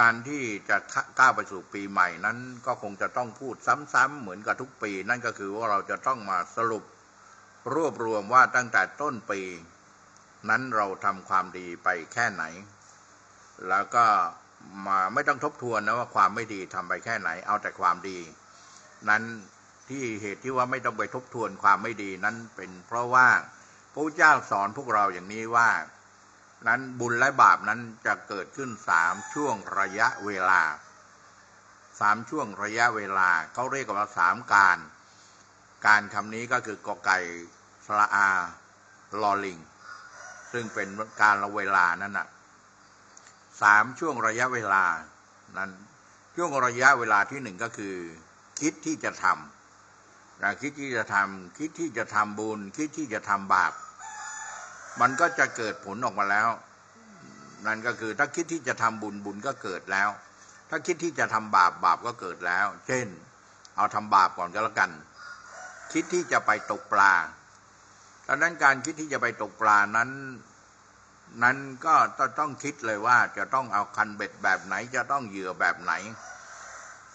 การที่จะก้าวไปสู่ปีใหม่นั้น ก็คงจะต้องพูดซ้ำๆเหมือนกับทุกปี นั่นก็คือว่าเราจะต้องมาสรุปรวบรวมว่าตั้งแต่ต้นปี นั้นเราทำความดีไปแค่ไหน แล้วก็มาไม่ต้องทบทวนนะว่าความไม่ดีทำไปแค่ไหน เอาแต่ความดี นั้นที่เหตุที่ว่าไม่ต้องไปทบทวนความไม่ดีนั้นเป็นเพราะว่าพระเจ้าสอนพวกเราอย่างนี้ว่า นั้นบุญและบาปนั้นจะเกิดขึ้นสามช่วงระยะเวลาสามช่วงระยะเวลาเขาเรียกว่าสามการ การคำนี้ก็คือกอไก่สระอาลอลิง ซึ่งเป็นการละเวลานั่นน่ะสามช่วงระยะเวลานั้นช่วงระยะเวลาที่หนึ่งก็คือ คิดที่จะทำนะคิดที่จะทำคิดที่จะทำบุญ คิดที่จะทำบาป มันก็จะเกิดผลออกมาแล้ว นั่นก็คือถ้าคิดที่จะทำบุญบุญก็เกิดแล้ว ถ้าคิดที่จะทำบาปบาปก็เกิดแล้ว เช่น เอาทำบาปก่อนก็แล้วกัน คิดที่จะไปตกปลาดังนั้นการคิดที่จะไปตกปลานั้น นั้นก็ต้องคิดเลยว่าจะต้องเอาคันเบ็ดแบบไหน จะต้องเหยื่อแบบไหน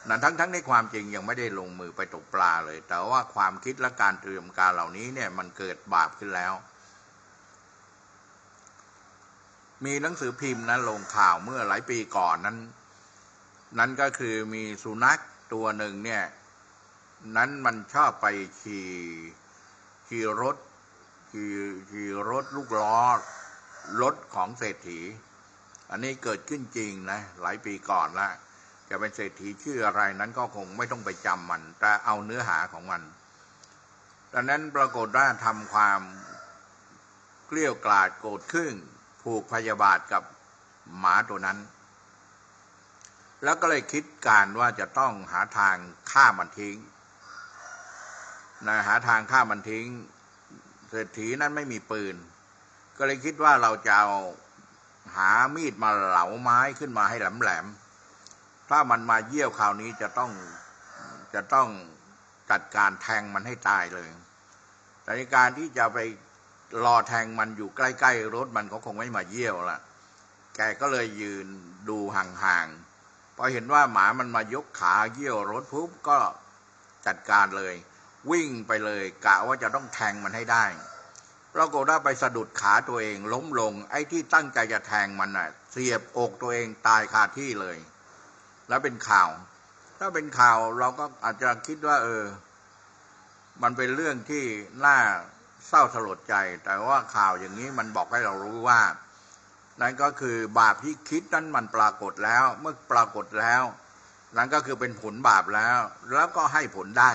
นั้นทั้งทั้งในความจริงยังไม่ได้ลงมือไปตกปลาเลย แต่ว่าความคิดและการเตรียมการเหล่านี้เนี่ยมันเกิดบาปขึ้นแล้ว มีหนังสือพิมพ์นะลงข่าวเมื่อหลายปีก่อนนั้น นั้นก็คือมีสุนัขตัวหนึ่งเนี่ย นั้นมันชอบไปขี่ขี่รถขี่ขี่รถลูกล้อรถของเศรษฐี อันนี้เกิดขึ้นจริงนะ หลายปีก่อนละจะเป็นเศรษฐีชื่ออะไรนั้นก็คงไม่ต้องไปจำมัน แต่เอาเนื้อหาของมันดังนั้นปรากฏว่าทำความเกลี้ยวกล่อดโกรธขึ้น ผูกพยาบาทกับหมาตัวนั้น แล้วก็เลยคิดการว่าจะต้องหาทางฆ่ามันทิ้งนะหาทางฆ่ามันทิ้งเศรษฐีนั้นไม่มีปืน ก็เลยคิดว่าเราจะเอาหามีดมาเหลาไม้ขึ้นมาให้แหลมๆถ้ามันมาเยี่ยวคราวนี้จะต้องจะต้องจัดการแทงมันให้ตายเลยแต่ในการที่จะไป รอแทงมันอยู่ใกล้ๆรถมันก็คงไม่มาเยี่ยวละแกก็เลยยืนดูห่างๆพอเห็นว่าหมามันมายกขาเยี่ยวรถปุ๊บก็จัดการเลย วิ่งไปเลยกะว่าจะต้องแทงมันให้ได้ปรากฏว่าไปสะดุดขาตัวเองล้มลง ไอ้ที่ตั้งใจจะแทงมันน่ะ เสียบอกตัวเองตายคาที่เลย แล้วเป็นข่าว ถ้าเป็นข่าวเราก็อาจจะคิดว่า เออ มันเป็นเรื่องที่น่า เศร้าสลดใจ แต่ว่าข่าวอย่างนี้มันบอกให้เรารู้ว่า นั่นก็คือบาปที่คิดนั้นมันปรากฏแล้ว เมื่อปรากฏแล้ว นั่นก็คือเป็นผลบาปแล้ว แล้วก็ให้ผลได้